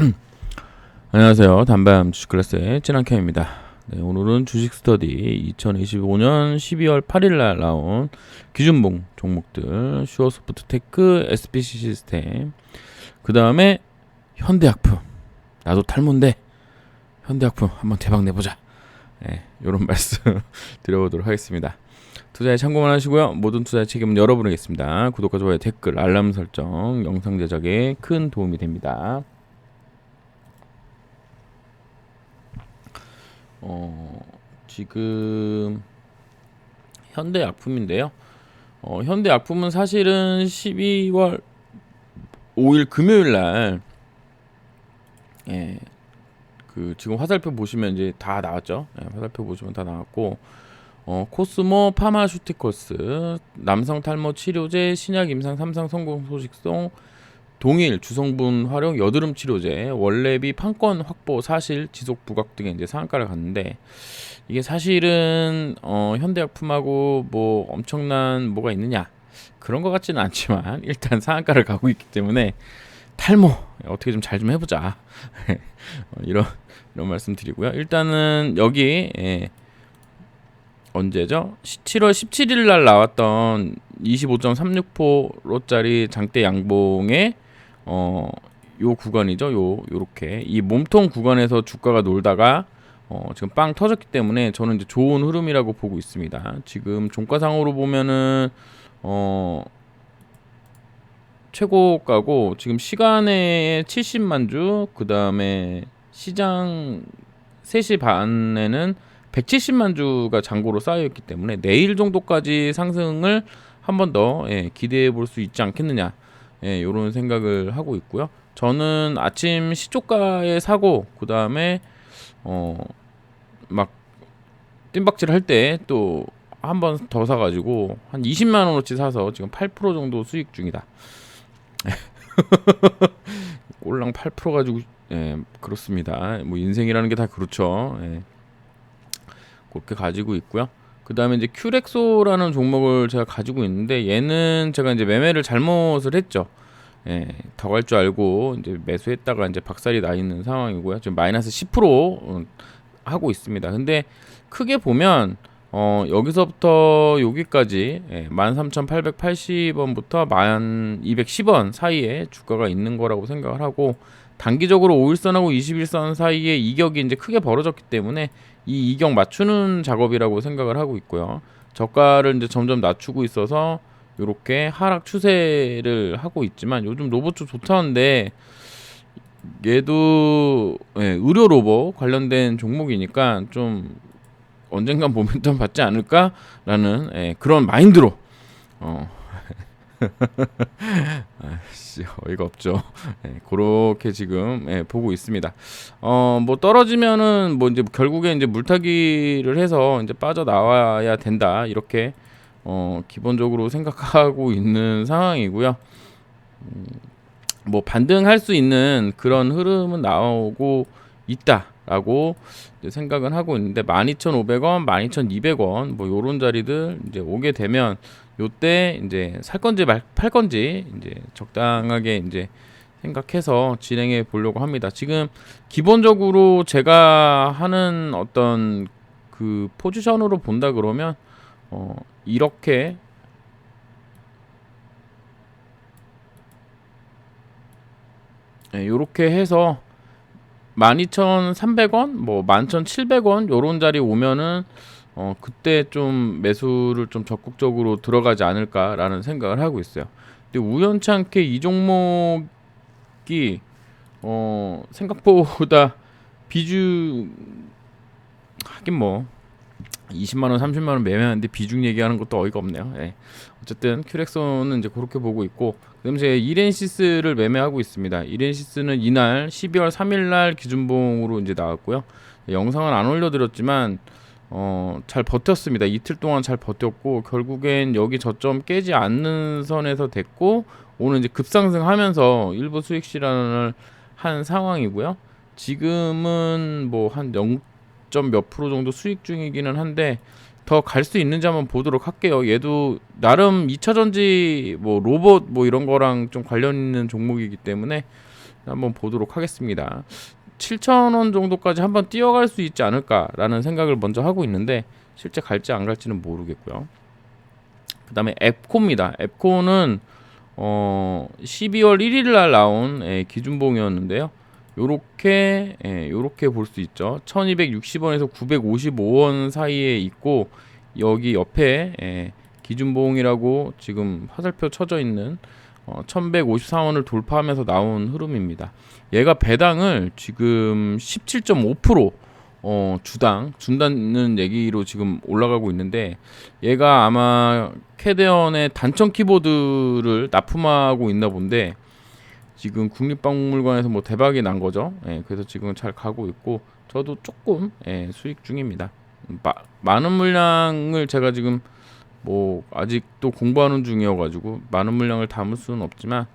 안녕하세요. 담밤 주식 클래스의 진한캠입니다. 네, 오늘은 주식 스터디 2025년 12월 8일 날 나온 기준봉 종목들 슈어소프트 테크, SPC 시스템 그 다음에 현대약품 나도 탈모인데 현대약품 한번 대박 내보자 네, 이런 말씀 드려보도록 하겠습니다. 투자에 참고만 하시고요. 모든 투자의 책임은 여러분에겠습니다. 구독과 좋아요, 댓글, 알람 설정, 영상 제작에 큰 도움이 됩니다. 어, 지금 현대 약품인데요. 어, 현대 약품은 사실은 12월 5일 금요일 날 예. 그 지금 화살표 보시면 이제 다 나왔죠. 예, 화살표 보시면 다 나왔고 어, 코스모 파마슈티컬스 남성 탈모 치료제 신약 임상 3상 성공 소식송 동일 주성분 활용 여드름 치료제 원래비 판권 확보 사실 지속 부각 등의 이제 상한가를 갔는데 이게 사실은 어, 현대약품하고 뭐 엄청난 뭐가 있느냐? 그런 것 같지는 않지만 일단 상한가를 가고 있기 때문에 탈모 어떻게 좀 잘좀 해보자. 어, 이런 이런 말씀 드리고요. 일단은 여기 예, 언제죠? 7월 17일 날 나왔던 25.36%짜리 장대 양봉의 어, 요 구간이죠. 요 요렇게 이 몸통 구간에서 주가가 놀다가 어, 지금 빵 터졌기 때문에 저는 이제 좋은 흐름이라고 보고 있습니다. 지금 종가상으로 보면은 어 최고가고 지금 시간에 70만 주, 그 다음에 시장 3시 반에는 170만 주가 잔고로 쌓여 있기 때문에 내일 정도까지 상승을 한 번더 예, 기대해 볼 수 있지 않겠느냐 예, 이런 생각을 하고 있고요. 저는 아침 시초가에 사고 그 다음에 어 막 뜀박질 할 때 또 한 번 더 사가지고 한 20만 원어치 사서 지금 8% 정도 수익 중이다. 꼴랑 8% 가지고 예, 그렇습니다. 뭐 인생이라는 게 다 그렇죠. 예. 그렇게 가지고 있고요. 그 다음에 이제 큐렉소라는 종목을 제가 가지고 있는데 얘는 제가 이제 매매를 잘못을 했죠. 예, 더 갈 줄 알고 이제 매수했다가 이제 박살이 나 있는 상황이고요. 지금 마이너스 10% 하고 있습니다. 근데 크게 보면 어, 여기서부터 여기까지 예, 13,880원부터 1,210원 사이에 주가가 있는 거라고 생각을 하고 단기적으로 5일선하고 21선 사이에 이격이 이제 크게 벌어졌기 때문에 이 이격 맞추는 작업이라고 생각을 하고 있고요. 저가를 이제 점점 낮추고 있어서 이렇게 하락 추세를 하고 있지만 요즘 로봇 좀 좋다는데 얘도 예, 의료 로봇 관련된 종목이니까 좀 언젠간 모멘텀 받지 않을까라는 예, 그런 마인드로 어. 아씨 어이가 없죠. 예, 그렇게 지금 예, 보고 있습니다. 어뭐 떨어지면은 뭐 이제 결국에 이제 물타기를 해서 이제 빠져 나와야 된다 이렇게 어 기본적으로 생각하고 있는 상황이고요. 음, 뭐 반등할 수 있는 그런 흐름은 나오고 있다 라고 생각은 하고 있는데 12,500원, 12,200원 뭐 요런 자리들 이제 오게 되면 요때 이제 살 건지 말, 팔 건지 이제 적당하게 이제 생각해서 진행해 보려고 합니다. 지금 기본적으로 제가 하는 어떤 그 포지션으로 본다 그러면 어 이렇게 네, 요렇게 해서 12,300원, 뭐 11,700원 요런 자리 오면은 어 그때 좀 매수를 좀 적극적으로 들어가지 않을까라는 생각을 하고 있어요. 근데 우연치 않게 이 종목이 어 생각보다 비중 하긴 뭐 20만 원, 30만 원 매매하는데 비중 얘기하는 것도 어이가 없네요. 예. 어쨌든 큐렉소는 이제 그렇게 보고 있고 그다음에 이렌시스를 매매하고 있습니다. 이렌시스는 이날 12월 3일 날 기준봉으로 이제 나왔고요. 영상은 안 올려드렸지만 어, 잘 버텼습니다. 이틀 동안 잘 버텼고 결국엔 여기 저점 깨지 않는 선에서 됐고 오늘 이제 급상승하면서 일부 수익 실현을 한 상황이고요. 지금은 뭐 한 0. 몇 프로 정도 수익 중이기는 한데 더 갈 수 있는지 한번 보도록 할게요. 얘도 나름 2차 전지 뭐 로봇 뭐 이런 거랑 좀 관련 있는 종목이기 때문에 한번 보도록 하겠습니다. 7,000원 정도까지 한번 뛰어갈 수 있지 않을까라는 생각을 먼저 하고 있는데 실제 갈지 안 갈지는 모르겠고요. 그다음에 앱코입니다. 앱코는 어 12월 1일 날 나온 예, 기준봉이었는데요. 요렇게 예, 요렇게 볼 수 있죠. 1260원에서 955원 사이에 있고 여기 옆에 예, 기준봉이라고 지금 화살표 쳐져 있는 어, 1154원을 돌파하면서 나온 흐름입니다. 얘가 배당을 지금 17.5% 어, 주당 준다는 얘기로 지금 올라가고 있는데 얘가 아마 캐대언의 단청 키보드를 납품하고 있나 본데 지금 국립박물관에서 뭐 대박이 난 거죠. 예, 그래서 지금 잘 가고 있고 저도 조금 예, 수익 중입니다. 마, 많은 물량을 제가 지금 뭐 아직도 공부하는 중이어가지고 많은 물량을 담을 수는 없지만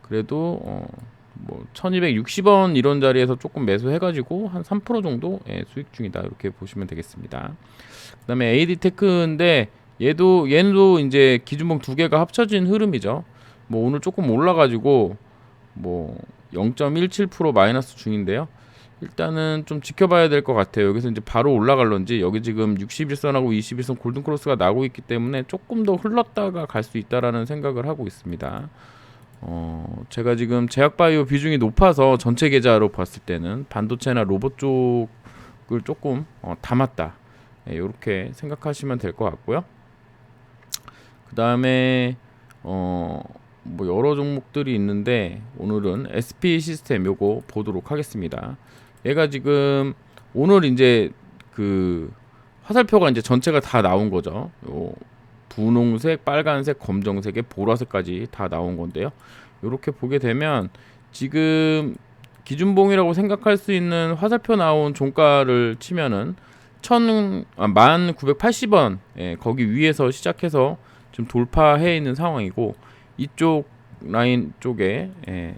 그래도 어, 뭐 1260원 이런 자리에서 조금 매수해가지고 한 3% 정도 예, 수익 중이다 이렇게 보시면 되겠습니다. 그 다음에 AD 테크인데 얘도 얘도 이제 기준봉 두 개가 합쳐진 흐름이죠. 뭐 오늘 조금 올라가지고 뭐 0.17% 마이너스 중인데요. 일단은 좀 지켜봐야 될 것 같아요. 여기서 이제 바로 올라갈런지 여기 지금 61선하고 21선 골든 크로스가 나고 있기 때문에 조금 더 흘렀다가 갈 수 있다라는 생각을 하고 있습니다. 어, 제가 지금 제약바이오 비중이 높아서 전체 계좌로 봤을 때는 반도체나 로봇 쪽을 조금 어, 담았다. 이렇게 생각하시면 될 것 같고요. 그 다음에 어, 뭐 여러 종목들이 있는데 오늘은 SP 시스템 요거 보도록 하겠습니다. 얘가 지금 오늘 이제 그 화살표가 이제 전체가 다 나온 거죠. 요 분홍색, 빨간색, 검정색에 보라색까지 다 나온 건데요. 이렇게 보게 되면 지금 기준봉이라고 생각할 수 있는 화살표 나온 종가를 치면은 천, 아, 1980원, 예, 거기 위에서 시작해서 지금 돌파해 있는 상황이고, 이쪽 라인 쪽에, 예,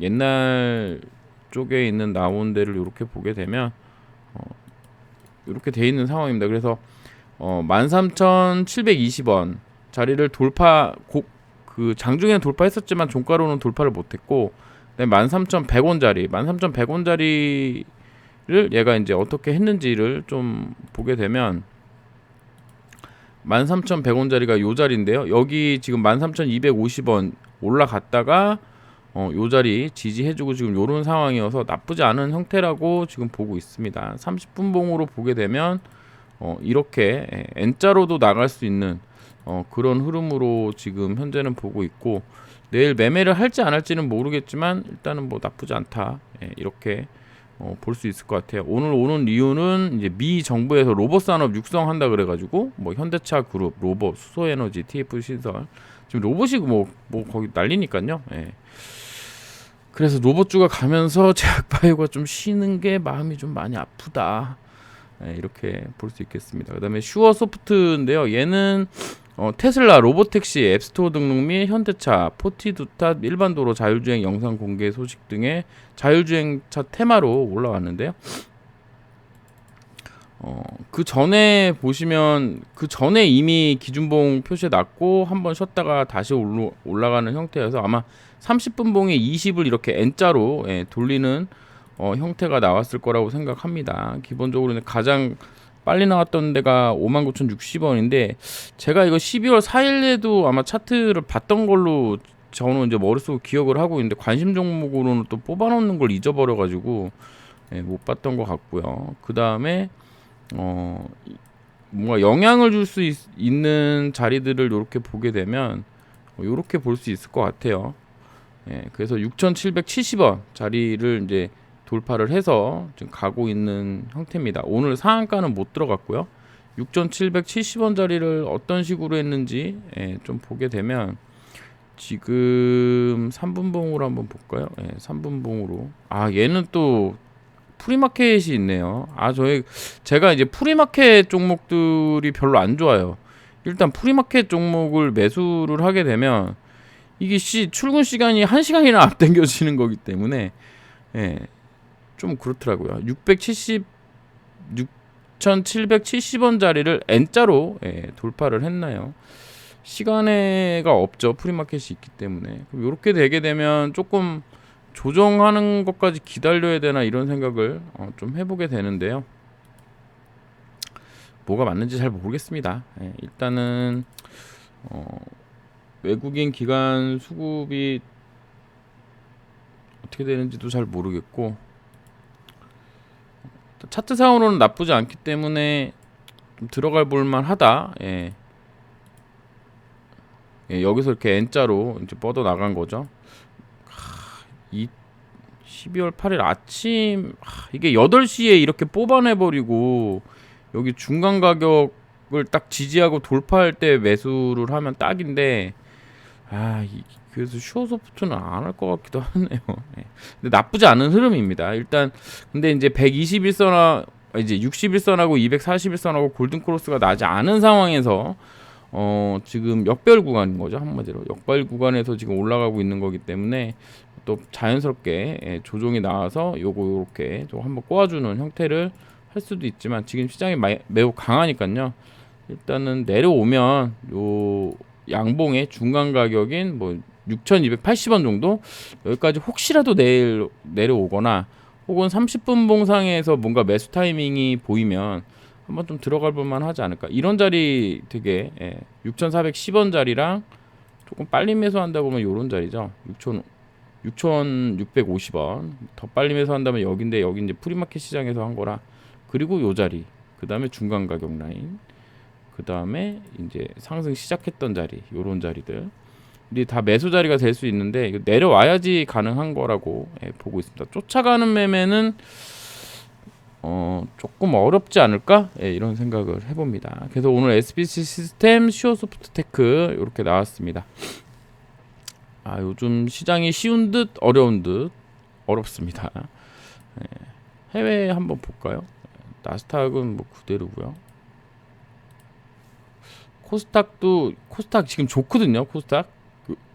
옛날 쪽에 있는 나온 데를 이렇게 보게 되면, 어, 이렇게 돼 있는 상황입니다. 그래서, 어, 13,720원 자리를 돌파, 고, 그 장중에는 돌파했었지만 종가로는 돌파를 못했고, 13,100원짜리, 13,100원짜리 를 얘가 이제 어떻게 했는지를 좀 보게 되면 13,100원짜리가 요 자리인데요. 여기 지금 13,250원 올라갔다가 어, 요 자리 지지해주고 지금 요런 상황이어서 나쁘지 않은 형태라고 지금 보고 있습니다. 30분 봉으로 보게 되면 어, 이렇게 N자로도 나갈 수 있는 어, 그런 흐름으로 지금 현재는 보고 있고 내일 매매를 할지 안 할지는 모르겠지만 일단은 뭐 나쁘지 않다. 예, 이렇게 어, 볼 수 있을 것 같아요. 오늘 오는 이유는 이제 미 정부에서 로봇 산업 육성한다 그래가지고 뭐 현대차 그룹, 로봇, 수소에너지, TF 신설 지금 로봇이 뭐뭐 거기 난리니까요. 예. 그래서 로봇주가 가면서 제약바이오가 좀 쉬는 게 마음이 좀 많이 아프다. 예, 이렇게 볼 수 있겠습니다. 그다음에 슈어소프트인데요. 얘는 어, 테슬라 로보택시 앱스토어 등록 및 현대차 포티두타 일반 도로 자율주행 영상 공개 소식 등의 자율주행차 테마로 올라왔는데요. 어, 그 전에 보시면 그 전에 이미 기준봉 표시에 났고 한번 쉬었다가 다시 올라, 올라가는 형태여서 아마 30분 봉에 20을 이렇게 N자로 예, 돌리는 어, 형태가 나왔을 거라고 생각합니다. 기본적으로는 가장 빨리 나왔던 데가 59,060원인데 제가 이거 12월 4일에도 아마 차트를 봤던 걸로 저는 이제 머릿속에 기억을 하고 있는데 관심 종목으로는 또 뽑아놓는 걸 잊어버려 가지고 예, 못 봤던 것 같고요. 그 다음에 어 뭔가 영향을 줄 수 있는 자리들을 이렇게 보게 되면 이렇게 볼 수 있을 것 같아요. 예, 그래서 6,770원 자리를 이제 돌파를 해서 지금 가고 있는 형태입니다. 오늘 상한가는 못 들어갔고요. 6,770원짜리를 어떤 식으로 했는지 예, 좀 보게 되면 지금 3분봉으로 한번 볼까요? 예, 3분봉으로 아 얘는 또 프리마켓이 있네요. 아 저희 제가 이제 프리마켓 종목들이 별로 안 좋아요. 일단 프리마켓 종목을 매수를 하게 되면 이게 시 출근 시간이 1시간이나 앞당겨지는 거기 때문에 예, 좀 그렇더라고요. 670 6,770원짜리를 N자로 예, 돌파를 했나요? 시간에가 없죠. 프리마켓이 있기 때문에. 그럼 이렇게 되게 되면 조금 조정하는 것까지 기다려야 되나 이런 생각을 어, 좀 해보게 되는데요. 뭐가 맞는지 잘 모르겠습니다. 예, 일단은 어, 외국인 기관 수급이 어떻게 되는지도 잘 모르겠고 차트 상으로는 나쁘지 않기 때문에 좀 들어갈 볼만 하다. 예. 예, 여기서 이렇게 N자로 이제 뻗어 나간 거죠. 하, 이 12월 8일 아침 하, 이게 8시에 이렇게 뽑아내 버리고 여기 중간 가격을 딱 지지하고 돌파할 때 매수를 하면 딱인데 아 이, 그래서 슈어소프트는 안 할 것 같기도 하네요. 예. 근데 나쁘지 않은 흐름입니다. 일단 근데 이제 121선하 이제 61선하고 241선하고 골든 크로스가 나지 않은 상황에서 어 지금 역별 구간인 거죠 한마디로 역별 구간에서 지금 올라가고 있는 거기 때문에 또 자연스럽게 예, 조정이 나와서 요거 요렇게 좀 한번 꼬아주는 형태를 할 수도 있지만 지금 시장이 마, 매우 강하니까요 일단은 내려오면 요 양봉의 중간 가격인 뭐 6,280원 정도? 여기까지 혹시라도 내일 내려오거나 혹은 30분 봉상에서 뭔가 매수 타이밍이 보이면 한번 좀 들어갈 볼만 하지 않을까? 이런 자리 되게 예, 6,410원 자리랑 조금 빨리 매수한다 보면 요런 자리죠. 6,000 6,650원. 더 빨리 매수한다면 여긴데 여기 이제 프리마켓 시장에서 한 거라. 그리고 요 자리. 그 다음에 중간 가격 라인. 그 다음에 이제 상승 시작했던 자리. 요런 자리들. 이 다 매수 자리가 될 수 있는데 내려와야지 가능한 거라고 예, 보고 있습니다. 쫓아가는 매매는 어 조금 어렵지 않을까 예, 이런 생각을 해봅니다. 그래서 오늘 SBC 시스템, 시오소프트테크 이렇게 나왔습니다. 아 요즘 시장이 쉬운 듯 어려운 듯 어렵습니다. 예, 해외 한번 볼까요? 나스닥은 뭐 그대로고요. 코스닥도 코스닥 지금 좋거든요. 코스닥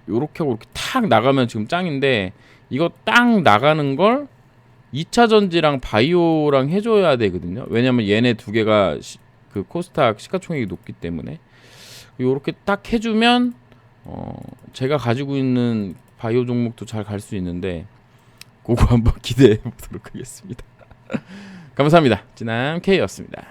요- 요렇게 하고 이렇게 탁 나가면 지금 짱인데 이거 딱 나가는 걸 2차 전지랑 바이오랑 해줘야 되거든요. 왜냐면 얘네 두 개가 시, 그 코스닥 시가총액이 높기 때문에 요렇게 딱 해주면 어 제가 가지고 있는 바이오 종목도 잘 갈 수 있는데 그거 한번 기대해 보도록 하겠습니다. 감사합니다. 진남 K였습니다.